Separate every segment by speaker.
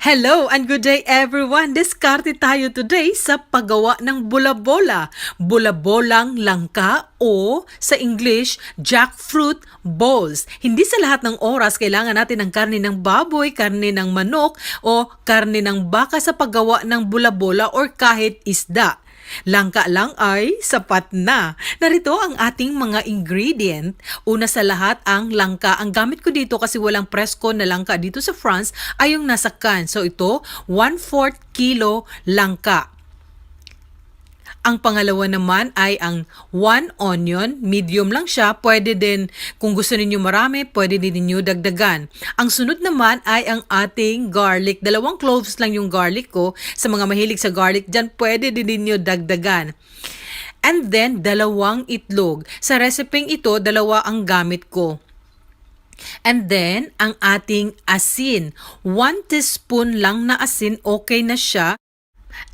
Speaker 1: Hello and good day everyone! Diskarte tayo today sa paggawa ng bula-bola. Bula-bolang langka o sa English, jackfruit balls. Hindi sa lahat ng oras kailangan natin ng karne ng baboy, karne ng manok o karne ng baka sa paggawa ng bula-bola or kahit isda. Langka lang ay sapat na. Narito ang ating mga ingredient. Una sa lahat ang langka. Ang gamit ko dito kasi walang presko na langka dito sa France ay yung nasa can. So ito, 1/4 kilo langka. Ang pangalawa naman ay ang one onion, medium lang siya. Pwede din, kung gusto ninyo marami, pwede din ninyo dagdagan. Ang sunod naman ay ang ating garlic. Dalawang cloves lang yung garlic ko. Sa mga mahilig sa garlic dyan, pwede din ninyo dagdagan. And then, dalawang itlog. Sa reseping ito, dalawa ang gamit ko. And then, ang ating asin. One teaspoon lang na asin, okay na siya.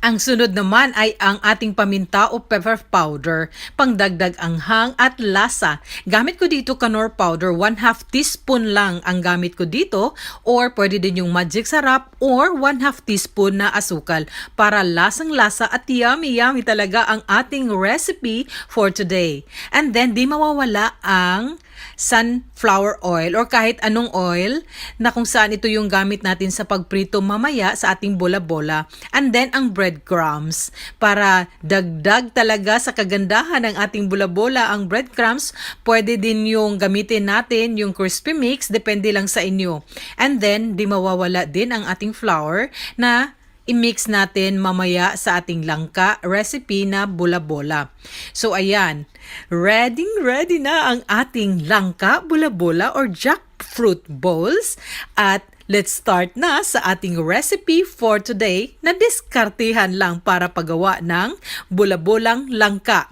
Speaker 1: Ang sunod naman ay ang ating paminta o pepper powder, pangdagdag anghang at lasa. Gamit ko dito kanor powder, 1 half teaspoon lang ang gamit ko dito or pwede din yung magic sarap or 1 half teaspoon na asukal para lasang lasa at yummy yummy talaga ang ating recipe for today. And then di mawawala ang sunflower oil or kahit anong oil na kung saan ito yung gamit natin sa pagprito mamaya sa ating bola-bola. And then ang breadcrumbs para dagdag talaga sa kagandahan ng ating bola-bola ang breadcrumbs. Pwede din yung gamitin natin yung crispy mix, depende lang sa inyo. And then di mawawala din ang ating flour na i-mix natin mamaya sa ating langka recipe na bula-bola. So ayan, ready ready na ang ating langka bula-bola or jackfruit bowls at Let's start na sa ating recipe for today na diskartihan lang para paggawa ng bula-bolang langka.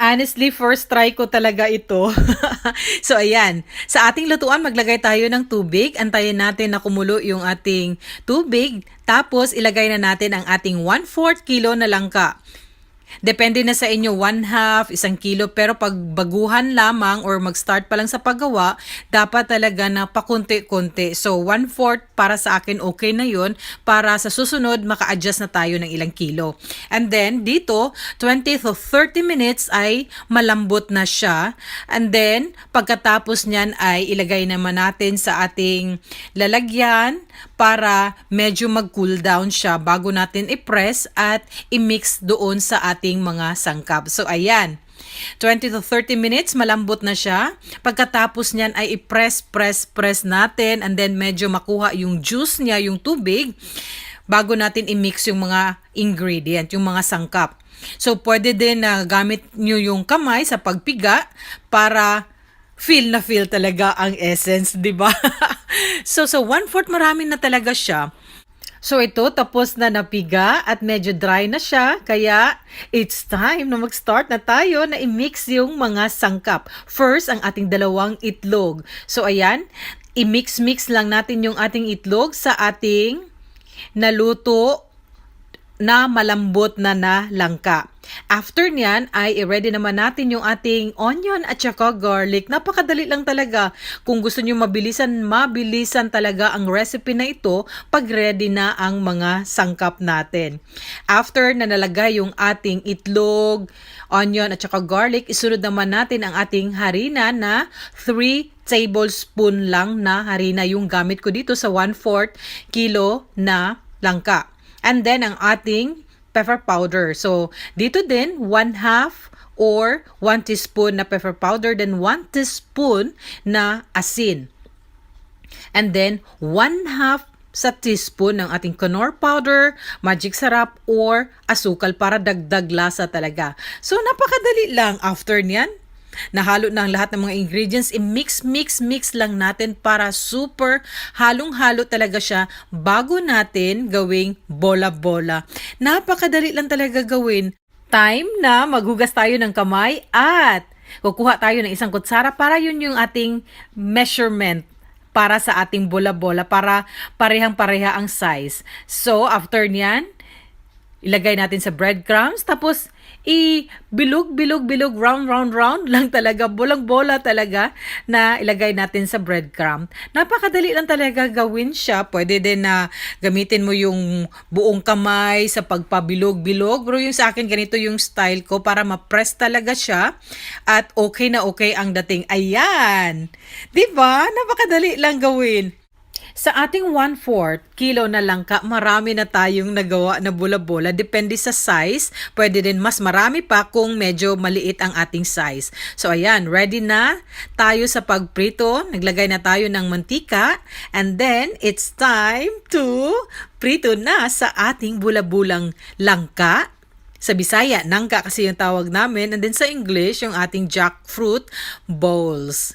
Speaker 1: Honestly, first try ko talaga ito. so, ayan. Sa ating lutuan, maglagay tayo ng tubig. Antayin natin na kumulo yung ating tubig. Tapos, ilagay na natin ang ating 1/4 kilo na langka. Depende na sa inyo, one half, isang kilo. Pero pag baguhan lamang or mag-start pa lang sa paggawa, dapat talaga na pakunti-kunti. So, one fourth para sa akin okay na yun. Para sa susunod, maka-adjust na tayo ng ilang kilo. And then, dito, 20 to 30 minutes ay malambot na siya. And then, pagkatapos niyan ay ilagay naman natin sa ating lalagyan para medyo mag-cool down siya bago natin i-press at i-mix doon sa ating mga sangkap. So, ayan. 20 to 30 minutes, malambot na siya. Pagkatapos niyan ay i-press, press, press natin and then medyo makuha yung juice niya, yung tubig, bago natin i-mix yung mga ingredient, yung mga sangkap. So, pwede din na gamit nyo yung kamay sa pagpiga para feel na feel talaga ang essence, di ba? so, so one-fourth marami na talaga siya. So ito, tapos na napiga at medyo dry na siya. Kaya it's time na mag-start na tayo na i-mix yung mga sangkap. First, ang ating dalawang itlog. So ayan, i-mix-mix lang natin yung ating itlog sa ating naluto na malambot na na langka. After niyan ay i-ready naman natin yung ating onion at saka garlic. Napakadali lang talaga. Kung gusto niyo mabilisan, mabilisan talaga ang recipe na ito pag ready na ang mga sangkap natin. After na nalagay yung ating itlog, onion at saka garlic, isunod naman natin ang ating harina na 3 tablespoon lang na harina yung gamit ko dito sa 1/4 kilo na langka. And then ang ating pepper powder. So, dito din, 1 half or 1 teaspoon na pepper powder, then 1 teaspoon na asin. And then, 1 half sa teaspoon ng ating Knorr powder, magic sarap, or asukal para dagdag lasa talaga. So, napakadali lang. After niyan, Nahalo na ang lahat ng mga ingredients, i-mix, mix, mix lang natin para super halong-halo talaga siya bago natin gawing bola-bola. Napakadali lang talaga gawin. Time na maghugas tayo ng kamay at kukuha tayo ng isang kutsara para yun yung ating measurement para sa ating bola-bola para parehang-pareha ang size. So, after niyan, ilagay natin sa breadcrumbs, tapos i-bilog, bilog, bilog, round, round, round lang talaga, bolang bola talaga na ilagay natin sa breadcrumb. Napakadali lang talaga gawin siya. Pwede din na gamitin mo yung buong kamay sa pagpabilog-bilog. Pero yung sa akin, ganito yung style ko para ma-press talaga siya at okay na okay ang dating. Ayan! 'Di ba? Napakadali lang gawin. Sa ating 1/4 kilo na langka, marami na tayong nagawa na bola-bola. Depende sa size. Pwede din mas marami pa kung medyo maliit ang ating size. So ayan, ready na tayo sa pagprito. Naglagay na tayo ng mantika. And then, it's time to prito na sa ating bula-bulang langka. Sa Bisaya, nangka kasi yung tawag namin. And then sa English, yung ating jackfruit bowls.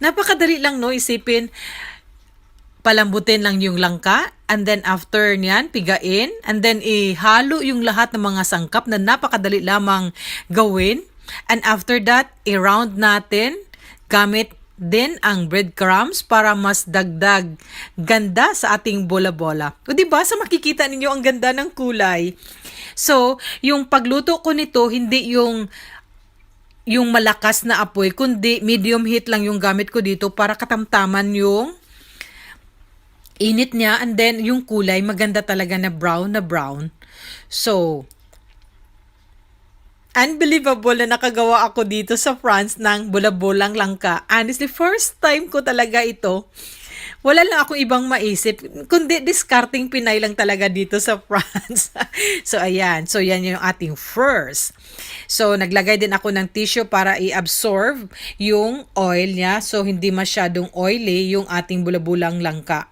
Speaker 1: Napakadali lang no isipin palambutin lang yung langka and then after niyan pigain and then ihalo yung lahat ng mga sangkap na napakadali lamang gawin and after that i-round natin gamit din ang breadcrumbs para mas dagdag ganda sa ating bola-bola. O di ba sa makikita ninyo ang ganda ng kulay. So, yung pagluto ko nito hindi yung yung malakas na apoy kundi medium heat lang yung gamit ko dito para katamtaman yung init niya and then yung kulay maganda talaga na brown na brown. So, unbelievable na nakagawa ako dito sa France ng bula-bulang langka. Honestly, first time ko talaga ito. Wala lang akong ibang maisip, kundi discarding Pinay lang talaga dito sa France. so, ayan. So, yan yung ating first. So, naglagay din ako ng tissue para i-absorb yung oil niya. So, hindi masyadong oily yung ating bulabulang langka.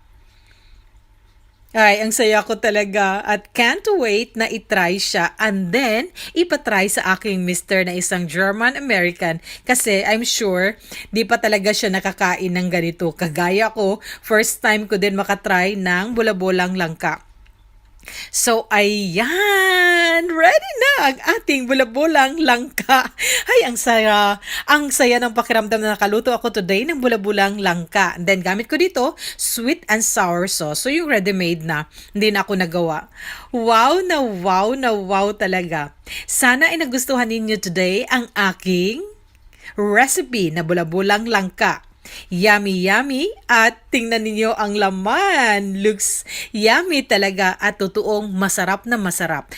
Speaker 1: Ay, ang saya ko talaga at can't wait na itry siya and then ipatry sa aking mister na isang German-American kasi I'm sure di pa talaga siya nakakain ng ganito. Kagaya ko, first time ko din makatry ng bulabolang langka. So, ayan! Ready na ang ating bulabulang langka. Ay, ang saya. Ang saya ng pakiramdam na nakaluto ako today ng bulabulang langka. And then, gamit ko dito, sweet and sour sauce. So, yung ready-made na. Hindi na ako nagawa. Wow na wow na wow talaga. Sana ay nagustuhan ninyo today ang aking recipe na bulabulang langka. Yummy, yummy. At tingnan ninyo ang laman. Looks yummy talaga at totoong masarap na masarap.